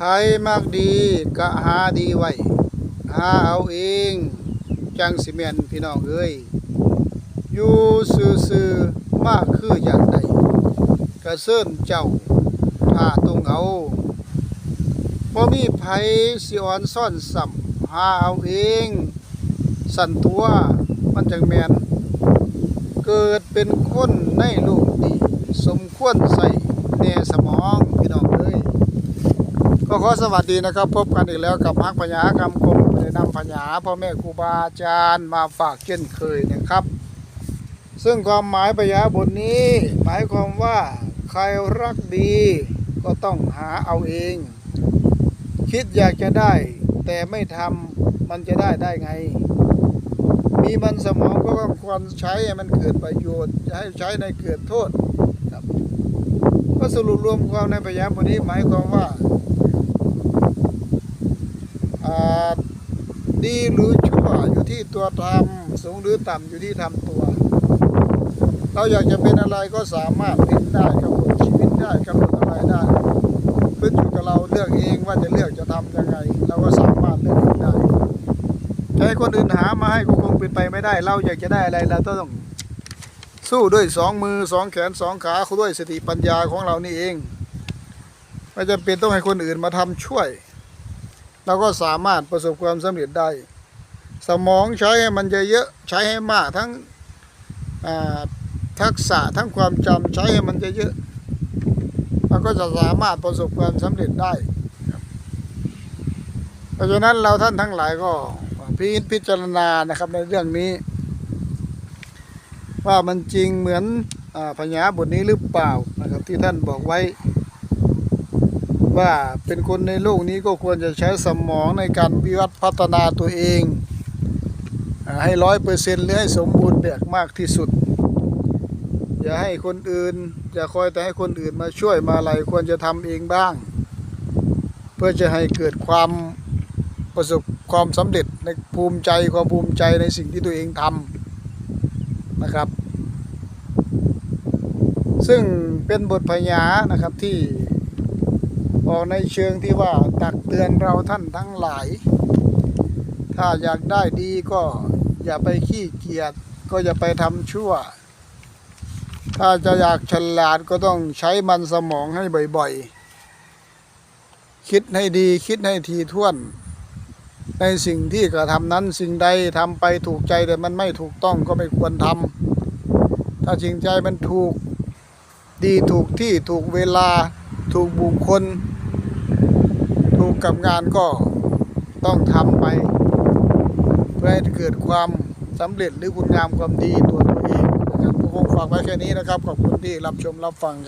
ไมักดีก็หาดีไว้หาเอาเอง จังสิแม่นพี่น้องเอ้ยอยู่ซื่อๆมากคืออย่างใดกระเซินเจ้าถ้าตรงเอาบ่มีไผสิอ่อนซ่อนสัมหาเอาเอง สั่นตัวมันจังแมนเกิดเป็นคนในโลกนี้สมควรใส่แน่สมองพี่น้อง ก็ขอสวัสดีนะครับ พบกันอีกแล้วกับฮักพญาคำคมได้นำพญาพ่อแม่ครูบาอาจารย์มาฝากเช่นเคยนะครับ ซึ่งความหมายพญาบทนี้ หมายความว่าใครรักดีก็ต้องหาเอาเอง คิดอยากจะได้ แต่ไม่ทำมันจะได้ได้ไง มีมันสมองก็ควรใช้ให้มันเกิดประโยชน์จะให้ใช้ในเกิดโทษครับก็สรุปรวมความในพยาบทนี้หมายความว่า ดีหรือชั่วอยู่ที่ตัวทำสูงหรือต่ำอยู่ที่ทำตัว เราอยากจะเป็นอะไรก็สามารถเป็นได้กำหนดชีวิตได้กำหนดอะไรได้ขึ้นอยู่กับเราเลือกเองว่าจะเลือกจะทำยังไง เราก็สามารถเลือกได้ให้คนอื่นหามาให้ก็คงเป็นไปไม่ได้ เราอยากจะได้อะไรเราต้องสู้ด้วยสองมือสองแขนสองขาด้วยสติปัญญาของเรานี่เองไม่จำเป็นต้องให้คนอื่นมาทำช่วย เราก็สามารถประสบความสำเร็จได้ สมองใช้ให้มันเยอะๆใช้ให้มากทั้งทักษะทั้งความจำใช้ให้มันเยอะๆมันก็จะสามารถประสบความสำเร็จได้เพราะฉะนั้นเราท่านทั้งหลายก็พิจพิจารณานะครับในเรื่องนี้ ว่ามันจริงเหมือนอาพญาบทนี้หรือเปล่านะครับที่ท่านบอกไว้ ว่าเป็นคนในโลกนี้ก็ควรจะใช้สมองในการวิวัฒน์พัฒนาตัวเอง ให้ร้อยเปอร์เซ็นต์หรือให้สมบูรณ์แบบมากที่สุด อย่าให้คนอื่นอย่าคอยแต่ให้คนอื่นมาช่วยมาอะไรควรจะทำเองบ้าง เพื่อจะให้เกิดความประสบความสำเร็จในภูมิใจความภูมิใจในสิ่งที่ตัวเองทำนะครับ ซึ่งเป็นบทพญานะครับที่ ออกในเชิงที่ว่าตักเตือนเราท่านทั้งหลาย ถ้าอยากได้ดีก็อย่าไปขี้เกียจก็อย่าไปทำชั่ว ถ้าจะอยากฉลาดก็ต้องใช้มันสมองให้บ่อยๆ คิดให้ดีคิดให้ทีท่วน ในสิ่งที่กระทำนั้นสิ่งใดทำไปถูกใจแต่มันไม่ถูกต้องก็ไม่ควรทำถ้าสิ่งใจมันถูกดีถูกที่ถูกเวลาถูกบุคคล ถูกกับงานก็ต้องทำไป เพื่อให้เกิดความสำเร็จหรือคุณงามความดีตัวตัวเองนะครับผมฝากไว้แค่นี้นะครับ ขอบคุณที่รับชมรับฟังครับ